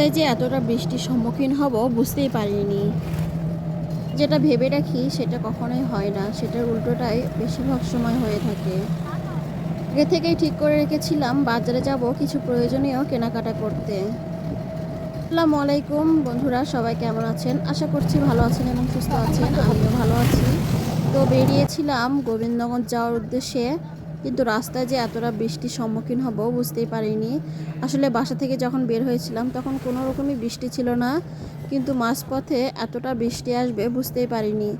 রাস্তায় যে এতটা বৃষ্টির সম্মুখীন হব, বুঝতেই পারিনি। যেটা ভেবে রাখি সেটা কখনোই হয় না, সেটার উল্টোটাই বেশিরভাগ সময় হয়ে থাকে। আগে থেকেই ঠিক করে রেখেছিলাম বাজারে যাব কিছু প্রয়োজনীয় কেনাকাটা করতে। আসসালামু আলাইকুম বন্ধুরা, সবাই কেমন আছেন? আশা করছি ভালো আছেন এবং সুস্থ আছেন, আমিও ভালো আছি। তো বেরিয়েছিলাম গোবিন্দগঞ্জ যাওয়ার উদ্দেশ্যে। কিন্তু রাস্তায় যে এতটা বৃষ্টির সম্মুখীন হব বুঝতেই পারিনি। আসলে বাসা থেকে যখন বের হয়েছিলাম তখন কোনো রকমই বৃষ্টি ছিল না, কিন্তু মাঝপথে এতটা বৃষ্টি আসবে বুঝতেই পারিনি।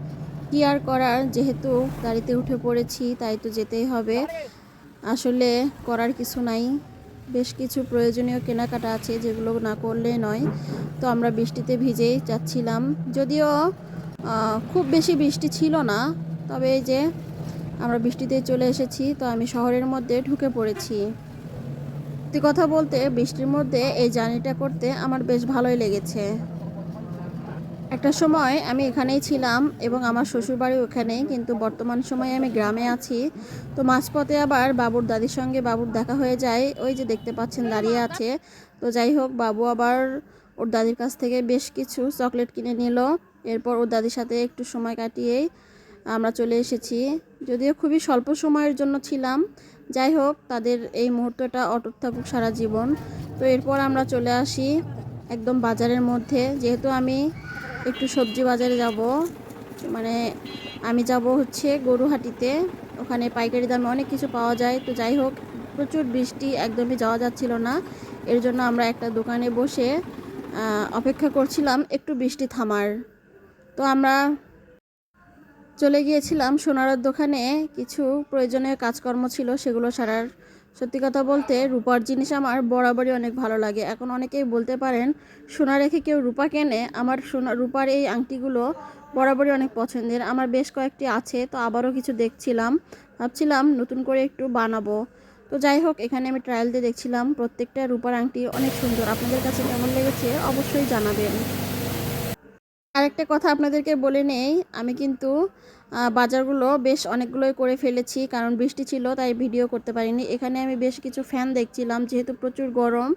কি আর করার? যেহেতু গাড়িতে উঠে পড়েছি, তাই তো যেতেই হবে। আসলে করার কিছু নাই। বেশ কিছু প্রয়োজনীয় কেনাকাটা আছে যেগুলো না করলে নয়। তো আমরা বৃষ্টিতে ভিজেই যাচ্ছিলাম। যদিও খুব বেশি বৃষ্টি ছিল না। তবে এই যে আমরা বৃষ্টিতে চলে এসেছি, তো আমি শহরের মধ্যে ঢুকে পড়েছি। সত্যি কথা বলতে, বৃষ্টির মধ্যে এই জার্নিটা করতে আমার বেশ ভালোই লেগেছে। একটা সময় আমি এখানেই ছিলাম এবং আমার শ্বশুরবাড়ি ওখানেই কিন্তু বর্তমান সময়ে আমি গ্রামে আছি। তো মাঝপথে আবার বাবুর দাদির সঙ্গে বাবুর দেখা হয়ে যায়, ওই যে দেখতে পাচ্ছেন দাঁড়িয়ে আছে। তো যাই হোক, বাবু আবার ওর দাদির কাছ থেকে বেশ কিছু চকলেট কিনে নিল। এরপর ওর দাদির সাথে একটু সময় কাটিয়েই আমরা চলে এসেছি। যদিও খুবই স্বল্প সময়ের জন্য ছিলাম, যাই হোক, তাদের এই মুহূর্তটা অটুট থাকুক সারা জীবন। তো এরপর আমরা চলে আসি একদম বাজারের মধ্যে। যেহেতু আমি একটু সবজি বাজারে যাব মানে আমি যাব হচ্ছে গরুহাটিতে। ওখানে পাইকারি দামে অনেক কিছু পাওয়া যায়। তো যাই হোক, প্রচুর বৃষ্টি একদমই যাওয়া যাচ্ছিল না। এর জন্য আমরা একটা দোকানে বসে অপেক্ষা করছিলাম একটু বৃষ্টি থামার। তো আমরা চলে গিয়েছিলাম সোনার দোকানে। কিছু প্রয়োজনীয় কাজকর্ম ছিল, সেগুলো সারার। সত্যি কথা বলতে, রূপার জিনিস আমার বরাবরই অনেক ভালো লাগে। এখন অনেকেই বলতে পারেন, সোনা রেখে কেউ রূপা কেনে, আমার সোনা, রূপার এই আংটিগুলো বরাবরই অনেক পছন্দের। আমার বেশ কয়েকটি আছে, তো আবারও কিছু দেখছিলাম। ভাবছিলাম নতুন করে একটু বানাবো। তো যাই হোক, এখানে আমি ট্রায়াল দিয়ে দেখছিলাম, প্রত্যেকটা রূপার আংটি অনেক সুন্দর। আপনাদের কাছে কেমন লেগেছে অবশ্যই জানাবেন। আরেকটা কথা আপনাদেরকে বলে নেই, আমি কিন্তু বাজারগুলো বেশ অনেকগুলোই করে ফেলেছি, কারণ বৃষ্টি ছিল, তাই ভিডিও করতে পারিনি। এখানে আমি বেশ কিছু ফ্যান দেখছিলাম, যেহেতু প্রচুর গরম,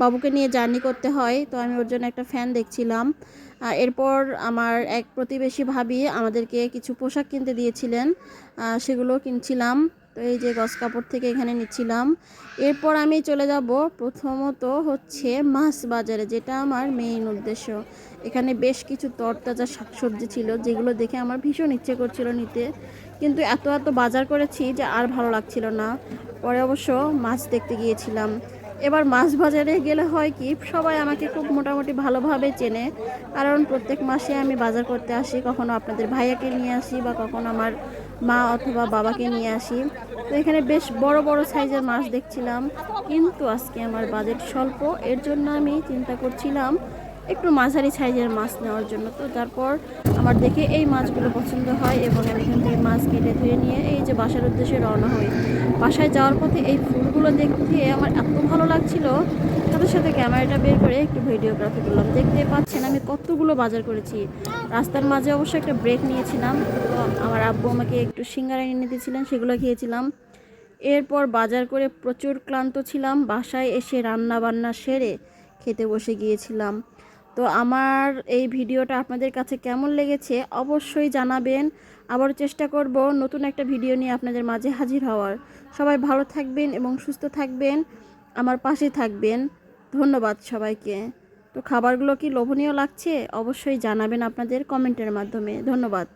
বাবুকে নিয়ে জার্নি করতে হয়, তো আমি ওর জন্য একটা ফ্যান দেখছিলাম। এরপর আমার এক প্রতিবেশী ভাবি আমাদেরকে কিছু পোশাক কিনতে দিয়েছিলেন সেগুলো কিনছিলাম। তো এই যে গস কাপড় থেকে এখানে নিচ্ছিলাম। এরপর আমি চলে যাব প্রথমত হচ্ছে মাছ বাজারে, যেটা আমার মেইন উদ্দেশ্য। এখানে বেশ কিছু তরতাজা শাকসবজি ছিল, যেগুলো দেখে আমার ভীষণ ইচ্ছে করছিল নিতে। কিন্তু এত এত বাজার করেছি যে আর ভালো লাগছিল না। পরে অবশ্য মাছ দেখতে গিয়েছিলাম। এবার মাছ বাজারে গেলে হয় কি, সবাই আমাকে খুব মোটামুটি ভালোভাবে চেনে। কারণ প্রত্যেক মাসে আমি বাজার করতে আসি, কখনো আপনাদের ভাইয়াকে নিয়ে আসি বা কখনো আমার মা অথবা বাবাকে নিয়ে আসি। তো এখানে বেশ বড় বড় সাইজের মাছ দেখছিলাম। কিন্তু আজকে আমার বাজেট স্বল্প, এর জন্য আমি চিন্তা করছিলাম একটু মাঝারি সাইজের মাছ নেওয়ার জন্য। তো তারপর আমার দেখে এই মাছগুলো পছন্দ হয় এবং আমি এখান থেকে মাছ কেটে ধুয়ে নিয়ে এই যে বাসার উদ্দেশ্যে রওনা হই। বাসায় যাওয়ার পথে এই ফুলগুলো দেখতে আমার এত ভালো লাগছিল। সাথে সাথে ক্যামেরাটা বের করে একটু ভিডিওগ্রাফি করলাম। দেখতে পাচ্ছেন আমি কতগুলো বাজার করেছি। রাস্তার মাঝে অবশ্য একটা ব্রেক নিয়েছিলাম। তো আমার আব্বু আমাকে একটু সিঙ্গারা এনে দিয়েছিলেন, সেগুলো খেয়েছিলাম। এরপর বাজার করে প্রচুর ক্লান্ত ছিলাম। বাসায় এসে রান্না বান্না সেরে খেতে বসে গিয়েছিলাম। তো আমার এই ভিডিওটা আপনাদের কাছে কেমন লেগেছে অবশ্যই জানাবেন। আবার চেষ্টা করব নতুন একটা ভিডিও নিয়ে আপনাদের মাঝে হাজির হওয়ার। সবাই ভালো থাকবেন এবং সুস্থ থাকবেন। আমার পাশে থাকবেন। ধন্যবাদ সবাইকে। তো খাবারগুলো কি লোভনীয় লাগছে? অবশ্যই জানাবেন আপনাদের কমেন্টের মাধ্যমে। ধন্যবাদ।